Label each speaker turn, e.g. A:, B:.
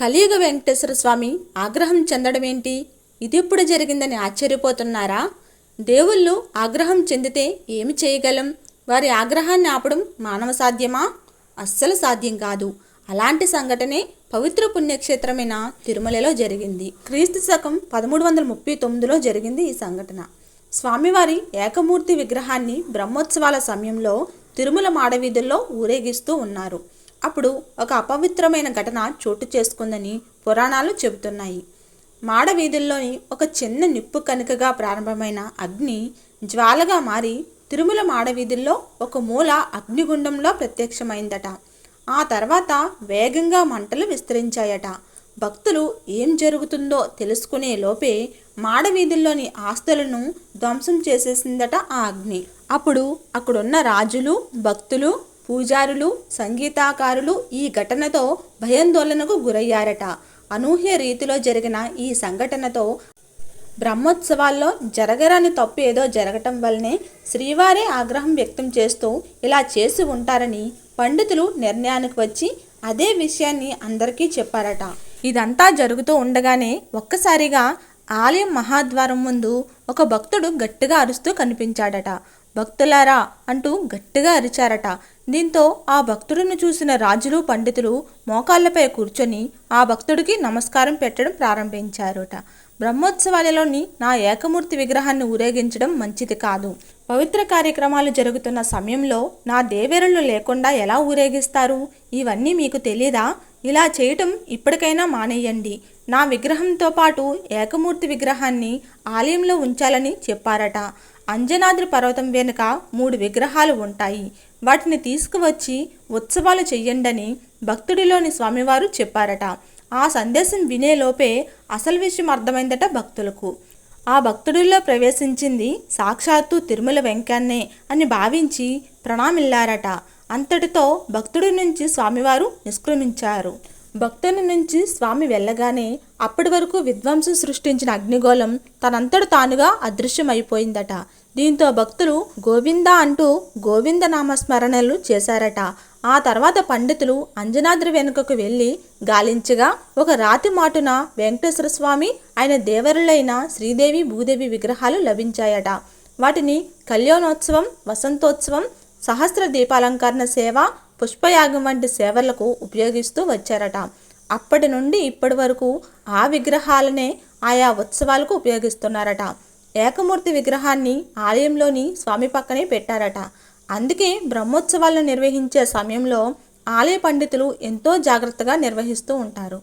A: కలియుగ వెంకటేశ్వర స్వామి ఆగ్రహం చెందడమేంటి? ఇదెప్పుడు జరిగిందని ఆశ్చర్యపోతున్నారా? దేవుళ్ళు ఆగ్రహం చెందితే ఏమి చేయగలం? వారి ఆగ్రహాన్ని ఆపడం మానవ సాధ్యమా? అస్సలు సాధ్యం కాదు. అలాంటి సంఘటనే పవిత్ర పుణ్యక్షేత్రమైన తిరుమలలో జరిగింది. క్రీస్తు శకం పదమూడు వందల ముప్పై తొమ్మిదిలో జరిగింది ఈ సంఘటన. స్వామివారి ఏకమూర్తి విగ్రహాన్ని బ్రహ్మోత్సవాల సమయంలో తిరుమల మాడవీధుల్లో ఊరేగిస్తూ ఉన్నారు. అప్పుడు ఒక అపవిత్రమైన ఘటన చోటు చేసుకుందని పురాణాలు చెబుతున్నాయి. మాడవీధుల్లోని ఒక చిన్న నిప్పు కణికగా ప్రారంభమైన అగ్ని జ్వాలగా మారి తిరుమల మాడవీధుల్లో ఒక మూల అగ్నిగుండంలో ప్రత్యక్షమైందట. ఆ తర్వాత వేగంగా మంటలు విస్తరించాయట. భక్తులు ఏం జరుగుతుందో తెలుసుకునే లోపే మాడవీధుల్లోని ఆస్తులను ధ్వంసం చేసేసిందట ఆ అగ్ని. అప్పుడు అక్కడున్న రాజులు భక్తులు పూజారులు సంగీతాకారులు ఈ ఘటనతో భయాందోళనకు గురయ్యారట. అనూహ్య రీతిలో జరిగిన ఈ సంఘటనతో బ్రహ్మోత్సవాల్లో జరగరాని తప్పు ఏదో జరగటం వల్లనే శ్రీవారే ఆగ్రహం వ్యక్తం చేస్తూ ఇలా చేసి ఉంటారని పండితులు నిర్ణయానికి వచ్చి అదే విషయాన్ని అందరికీ చెప్పారట. ఇదంతా జరుగుతూ ఉండగానే ఒక్కసారిగా ఆలయం మహాద్వారం ముందు ఒక భక్తుడు గట్టిగా అరుస్తూ కనిపించాడట. భక్తులారా అంటూ గట్టిగా అరిచారట. దీంతో ఆ భక్తుడిని చూసిన రాజులు పండితులు మోకాళ్ళపై కూర్చొని ఆ భక్తుడికి నమస్కారం పెట్టడం ప్రారంభించారుట. బ్రహ్మోత్సవాలలోని నా ఏకమూర్తి విగ్రహాన్ని ఊరేగించడం మంచిది కాదు. పవిత్ర కార్యక్రమాలు జరుగుతున్న సమయంలో నా దేవేరులు లేకుండా ఎలా ఊరేగిస్తారు? ఇవన్నీ మీకు తెలీదా? ఇలా చేయటం ఇప్పటికైనా మానేయండి. నా విగ్రహంతో పాటు ఏకమూర్తి విగ్రహాన్ని ఆలయంలో ఉంచాలని చెప్పారట. అంజనాద్రి పర్వతం వెనుక మూడు విగ్రహాలు ఉంటాయి. వాటిని తీసుకువచ్చి ఉత్సవాలు చెయ్యండని భక్తుడిలోని స్వామివారు చెప్పారట. ఆ సందేశం వినేలోపే అసలు విషయం అర్థమైందట భక్తులకు. ఆ భక్తుడిలో ప్రవేశించింది సాక్షాత్తు తిరుమల వెంకన్నే అని భావించి ప్రణామిల్లారట. అంతటితో భక్తుడి నుంచి స్వామివారు నిష్క్రమించారు. భక్తుని నుంచి స్వామి వెళ్ళగానే అప్పటి వరకు విధ్వంసం సృష్టించిన అగ్నిగోళం తనంతట తానుగా అదృశ్యమైపోయిందట. దీంతో భక్తులు గోవింద అంటూ గోవింద నామస్మరణలు చేశారట. ఆ తర్వాత పండితులు అంజనాద్రి వెనుకకు వెళ్ళి గాలించగా ఒక రాతి మాటున వెంకటేశ్వర స్వామి ఆయన దేవరులైన శ్రీదేవి భూదేవి విగ్రహాలు లభించాయట. వాటిని కళ్యాణోత్సవం వసంతోత్సవం సహస్ర దీపాలంకరణ సేవ పుష్పయాగం వంటి సేవలకు ఉపయోగిస్తూ వచ్చారట. అప్పటి నుండి ఇప్పటి వరకు ఆ విగ్రహాలనే ఆయా ఉత్సవాలకు ఉపయోగిస్తున్నారట. ఏకమూర్తి విగ్రహాన్ని ఆలయంలోని స్వామి పక్కనే పెట్టారట. అందుకే బ్రహ్మోత్సవాలను నిర్వహించే సమయంలో ఆలయ పండితులు ఎంతో జాగ్రత్తగా నిర్వహిస్తూ ఉంటారు.